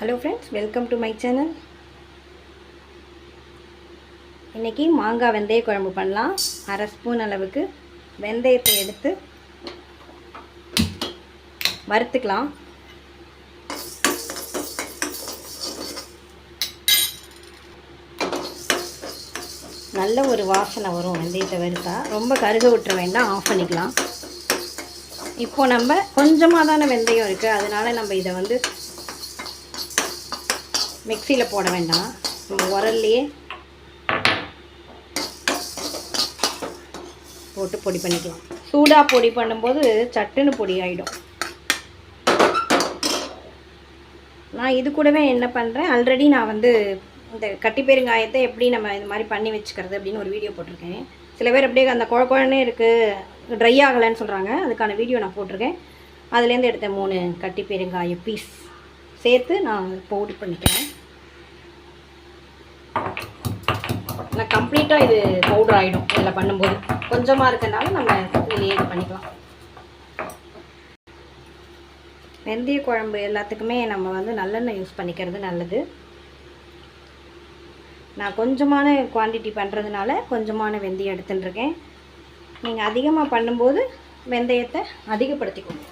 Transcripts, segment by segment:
Hello friends welcome to my channel இன்றைக்கி மாங்காய் வெந்தய குழம்பு பண்ணலாம். அரை ஸ்பூன் அளவுக்கு வெந்தயத்தை எடுத்து வறுத்துக்கலாம். நல்ல ஒரு வாசனை வரும் வெந்தயத்தை வறுத்தா. ரொம்ப கருக விட்டுற வேண்டாம். ஆஃப் பண்ணிக்கலாம். இப்போ நம்ம கொஞ்சமாக தானே வெந்தயம் இருக்குது அதனால நம்ம இதை வந்து மிக்சியில் போட வேண்டாம். நம்ம உரல்லையே போட்டு பொடி பண்ணிக்கலாம். சூடாக பொடி பண்ணும்போது சட்டுன்னு பொடி ஆகிடும் நான் இது கூடவே என்ன பண்ணுறேன் ஆல்ரெடி நான் வந்து இந்த கட்டி பெருங்காயத்தை எப்படி நம்ம இது மாதிரி பண்ணி வச்சுக்கிறது அப்படின்னு ஒரு வீடியோ போட்டிருக்கேன். சில பேர் அப்படியே அந்த குழ குழனே இருக்குது ட்ரை ஆகலைன்னு சொல்கிறாங்க அதுக்கான வீடியோ நான் போட்டிருக்கேன். அதுலேருந்து எடுத்த மூணு கட்டி பெருங்காய பீஸ் சேர்த்து நான் பவுட்ரு பண்ணிக்கிறேன். நான் கம்ப்ளீட்டாக இது பவுடர் ஆகிடும் இதில் பண்ணும்போது. கொஞ்சமாக இருக்கிறதுனால நம்ம இதிலேயே இது பண்ணிக்கலாம். வெந்தய குழம்பு எல்லாத்துக்குமே நம்ம வந்து நல்லெண்ணெய் யூஸ் பண்ணிக்கிறது நல்லது. நான் கொஞ்சமான குவான்டிட்டி பண்ணுறதுனால கொஞ்சமான வெந்தயம் எடுத்துட்டுருக்கேன். நீங்கள் அதிகமாக பண்ணும்போது வெந்தயத்தை அதிகப்படுத்திக்கணும்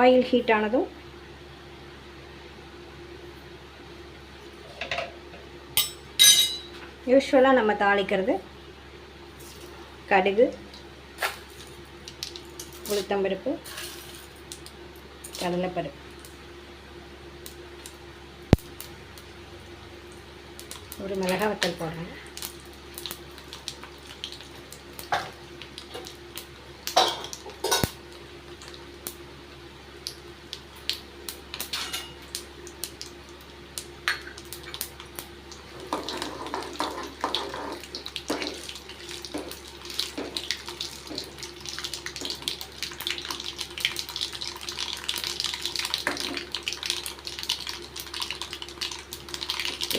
ஆயில் ஹீட் ஆனதும் யூஸ்வலாக நம்ம தாளிக்கிறது கடுகு உளுத்தம்பருப்பு கடலைப்பருப்பு. ஒரு மிளகா வத்தல் போடுறேன்.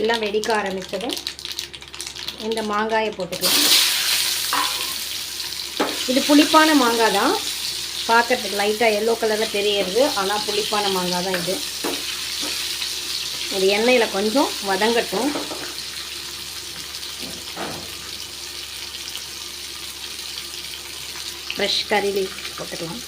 எல்லாம் வெடிக்க ஆரம்பித்ததும் இந்த மாங்காயை போட்டுக்கலாம். இது புளிப்பான மாங்காய் தான். பார்க்கறதுக்கு லைட்டாக எல்லோ கலரில் தெரியறது ஆனால் புளிப்பான மாங்காய் தான் இது. இது எண்ணெயில் கொஞ்சம் வதங்கட்டும். ஃப்ரெஷ் கறி லீஃப் போட்டுக்கலாம்.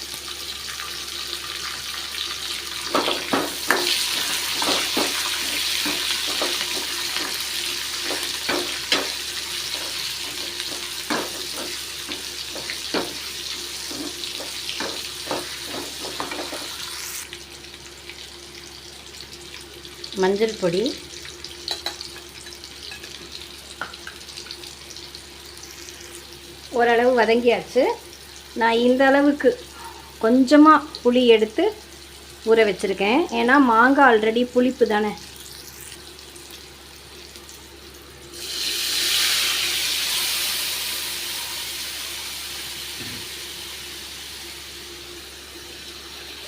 மஞ்சள் பொடி. ஓரளவு வதங்கியாச்சு. நான் இந்த அளவுக்கு கொஞ்சமாக புளி எடுத்து ஊற வச்சுருக்கேன். ஏன்னா மாங்காய் ஆல்ரெடி புளிப்பு தானே.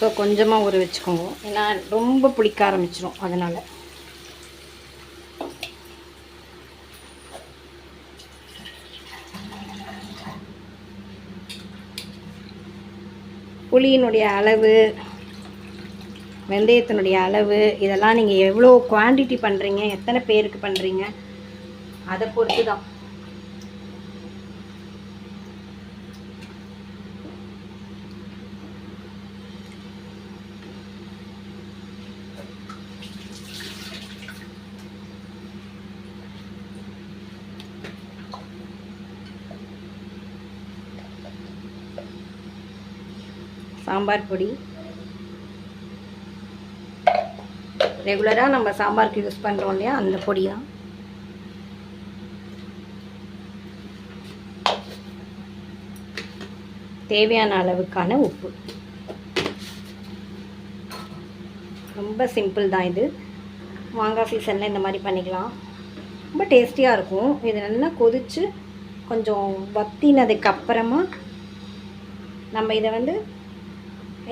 ஸோ கொஞ்சமாக ஊற வச்சுக்கோங்க. ஏன்னா ரொம்ப பிடிக்க ஆரம்பிச்சிடும் அதனால். புளியினுடைய அளவு வெந்தயத்தினுடைய அளவு இதெல்லாம் நீங்கள் எவ்வளோ குவான்டிட்டி பண்ணுறீங்க எத்தனை பேருக்கு பண்ணுறீங்க அதை பொறுத்து தான் சாம்பார் பொடி. ரெகுலராக நம்ம சாம்பாருக்கு யூஸ் பண்ணுறோம் இல்லையா? அந்த பொடி தான் தேவையான அளவுக்கான உப்பு. ரொம்ப சிம்பிள் தான் இது. மாங்காய் சீசனில் இந்த மாதிரி பண்ணிக்கலாம். ரொம்ப டேஸ்டியாக இருக்கும். இது நல்லா கொதித்து கொஞ்சம் வத்தினதுக்கப்புறமா நம்ம இதை வந்து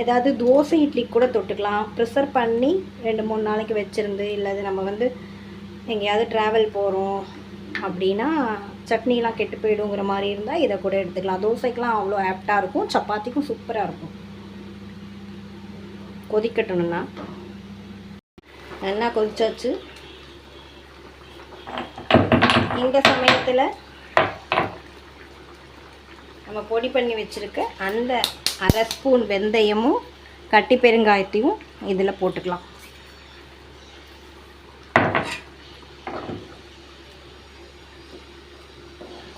ஏதாவது தோசை இட்லி கூட தொட்டுக்கலாம். ப்ரிசர்வ் பண்ணி ரெண்டு மூணு நாளைக்கு வச்சுருந்து இல்லை நம்ம வந்து எங்கேயாவது ட்ராவல் போகிறோம் அப்படின்னா சட்னிலாம் கெட்டு போயிடுங்கிற மாதிரி இருந்தால் இதை கூட எடுத்துக்கலாம். தோசைக்கெலாம் அவ்வளோ ஆப்டாக இருக்கும். சப்பாத்திக்கும் சூப்பராக இருக்கும். கொதிக்கட்டணும்னா நல்லா கொதிச்சாச்சு. இந்த சமயத்தில் நம்ம பொடி பண்ணி வச்சுருக்க அந்த அரை ஸ்பூன் வெந்தயமும் கட்டி பெருங்காயத்தையும் இதில் போட்டுக்கலாம்.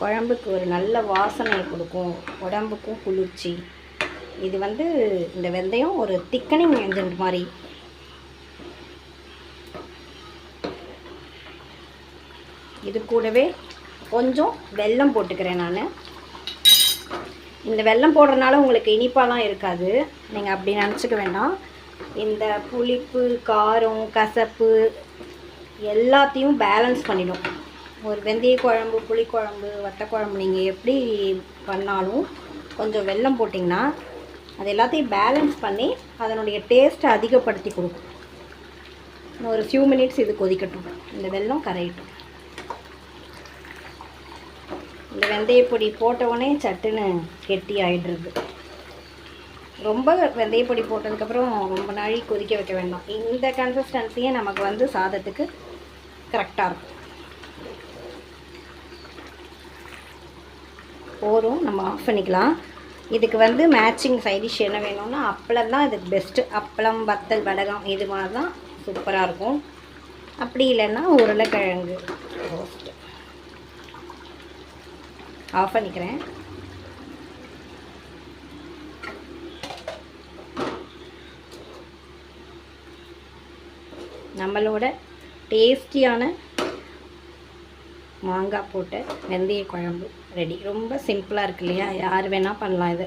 குழம்புக்கு ஒரு நல்ல வாசனை கொடுக்கும். உடம்புக்கும் குளிர்ச்சி. இது வந்து இந்த வெந்தயம் ஒரு திக்கனிங் ஏஜென்ட் மாதிரி. இது கூடவே கொஞ்சம் வெல்லம் போட்டுக்கிறேன் நான். இந்த வெல்லம் போடுறதுனால உங்களுக்கு இனிப்பாலாம் இருக்காது. நீங்கள் அப்படி நினச்சிக்க வேண்டாம். இந்த புளிப்பு காரம் கசப்பு எல்லாத்தையும் பேலன்ஸ் பண்ணிடும். ஒரு வெந்தய குழம்பு புளிக்குழம்பு வத்தக்குழம்பு நீங்கள் எப்படி பண்ணாலும் கொஞ்சம் வெல்லம் போட்டிங்கன்னா அது எல்லாத்தையும் பேலன்ஸ் பண்ணி அதனுடைய டேஸ்ட்டை அதிகப்படுத்தி கொடுக்கும். ஒரு ஃபியூ மினிட்ஸ் இது கொதிக்கட்டும். இந்த வெல்லம் கரையட்டும். இந்த வெந்தயப்பொடி போட்டவுடனே சட்டுன்னு கெட்டி ஆகிடுறது ரொம்ப வெந்தயப்பொடி போட்டதுக்கப்புறம் ரொம்ப நாழி கொதிக்க வைக்க வேண்டாம். இந்த கன்சிஸ்டன்சியே நமக்கு வந்து சாதத்துக்கு கரெக்டாக இருக்கும். போதும் நம்ம ஆஃப் பண்ணிக்கலாம். இதுக்கு வந்து மேட்சிங் சைடிஷ் என்ன வேணும்னா அப்பளம் தான் இதுக்கு பெஸ்ட்டு அப்பளம் வத்தல் வடகம் இது மாதிரி தான் சூப்பராக இருக்கும். அப்படி இல்லைன்னா உருளைக்கிழங்கு ரோஸ்ட்டு ஆஃப் பண்ணிக்கிறேன். நம்மளோட டேஸ்டியான மாங்காய் போட்ட வெந்தய குழம்பு ரெடி ரொம்ப சிம்பிளாக இருக்கு இல்லையா? யார் வேணால் பண்ணலாம் இது.